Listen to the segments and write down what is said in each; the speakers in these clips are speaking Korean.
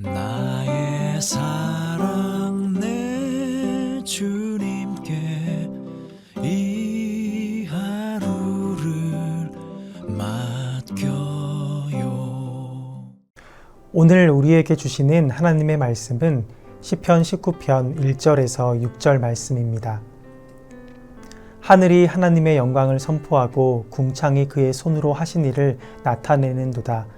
나의 사랑 내 주님께 이 하루를 맡겨요 오늘 우리에게 주시는 하나님의 말씀은 시편 19편 1절에서 6절 말씀입니다. 하늘이 하나님의 영광을 선포하고 궁창이 그의 손으로 하신 일을 나타내는도다.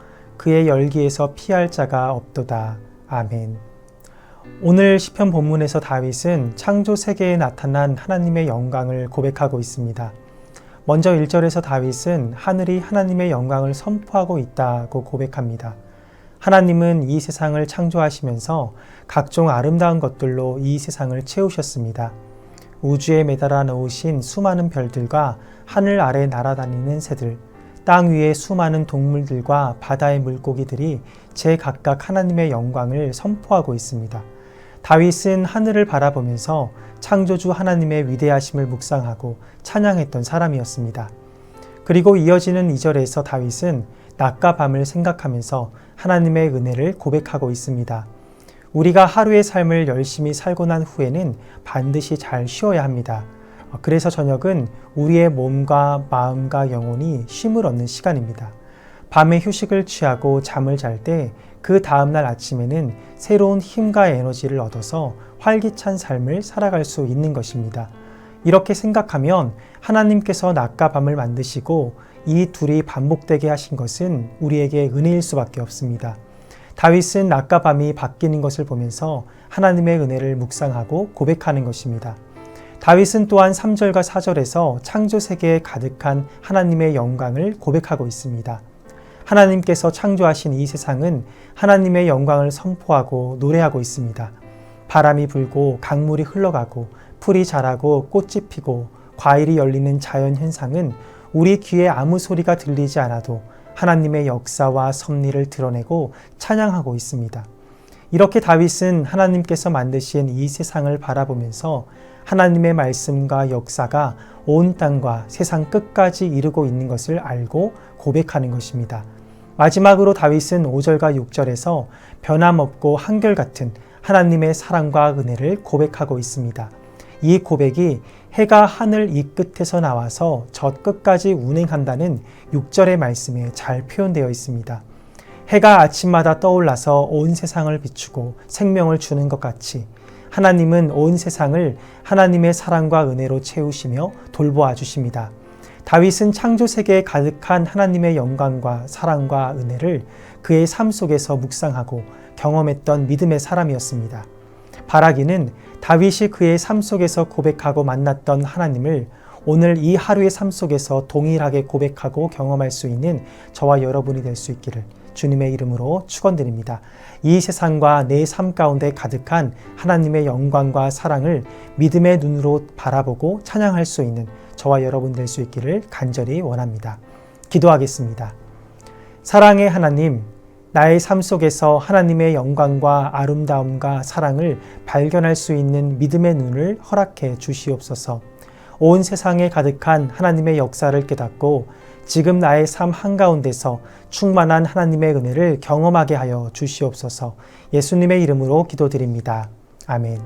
그의 열기에서 피할 자가 없도다. 아멘. 오늘 시편 본문에서 다윗은 창조 세계에 나타난 하나님의 영광을 고백하고 있습니다. 먼저 1절에서 다윗은 하늘이 하나님의 영광을 선포하고 있다고 고백합니다. 하나님은 이 세상을 창조하시면서 각종 아름다운 것들로 이 세상을 채우셨습니다. 우주에 매달아 놓으신 수많은 별들과 하늘 아래 날아다니는 새들, 땅 위의 수많은 동물들과 바다의 물고기들이 제 각각 하나님의 영광을 선포하고 있습니다. 다윗은 하늘을 바라보면서 창조주 하나님의 위대하심을 묵상하고 찬양했던 사람이었습니다. 그리고 이어지는 2절에서 다윗은 낮과 밤을 생각하면서 하나님의 은혜를 고백하고 있습니다. 우리가 하루의 삶을 열심히 살고 난 후에는 반드시 잘 쉬어야 합니다. 그래서 저녁은 우리의 몸과 마음과 영혼이 쉼을 얻는 시간입니다. 밤에 휴식을 취하고 잠을 잘 때 그 다음날 아침에는 새로운 힘과 에너지를 얻어서 활기찬 삶을 살아갈 수 있는 것입니다. 이렇게 생각하면 하나님께서 낮과 밤을 만드시고 이 둘이 반복되게 하신 것은 우리에게 은혜일 수밖에 없습니다. 다윗은 낮과 밤이 바뀌는 것을 보면서 하나님의 은혜를 묵상하고 고백하는 것입니다. 다윗은 또한 3절과 4절에서 창조 세계에 가득한 하나님의 영광을 고백하고 있습니다. 하나님께서 창조하신 이 세상은 하나님의 영광을 선포하고 노래하고 있습니다. 바람이 불고 강물이 흘러가고 풀이 자라고 꽃이 피고 과일이 열리는 자연 현상은 우리 귀에 아무 소리가 들리지 않아도 하나님의 역사와 섭리를 드러내고 찬양하고 있습니다. 이렇게 다윗은 하나님께서 만드신 이 세상을 바라보면서 하나님의 말씀과 역사가 온 땅과 세상 끝까지 이르고 있는 것을 알고 고백하는 것입니다. 마지막으로 다윗은 5절과 6절에서 변함없고 한결같은 하나님의 사랑과 은혜를 고백하고 있습니다. 이 고백이 해가 하늘 이 끝에서 나와서 저 끝까지 운행한다는 6절의 말씀에 잘 표현되어 있습니다. 해가 아침마다 떠올라서 온 세상을 비추고 생명을 주는 것 같이 하나님은 온 세상을 하나님의 사랑과 은혜로 채우시며 돌보아 주십니다. 다윗은 창조 세계에 가득한 하나님의 영광과 사랑과 은혜를 그의 삶 속에서 묵상하고 경험했던 믿음의 사람이었습니다. 바라기는 다윗이 그의 삶 속에서 고백하고 만났던 하나님을 오늘 이 하루의 삶 속에서 동일하게 고백하고 경험할 수 있는 저와 여러분이 될 수 있기를 주님의 이름으로 축원드립니다. 이 세상과 내 삶 가운데 가득한 하나님의 영광과 사랑을 믿음의 눈으로 바라보고 찬양할 수 있는 저와 여러분 될 수 있기를 간절히 원합니다. 기도하겠습니다. 사랑의 하나님, 나의 삶 속에서 하나님의 영광과 아름다움과 사랑을 발견할 수 있는 믿음의 눈을 허락해 주시옵소서. 온 세상에 가득한 하나님의 역사를 깨닫고 지금 나의 삶 한가운데서 충만한 하나님의 은혜를 경험하게 하여 주시옵소서. 예수님의 이름으로 기도드립니다. 아멘.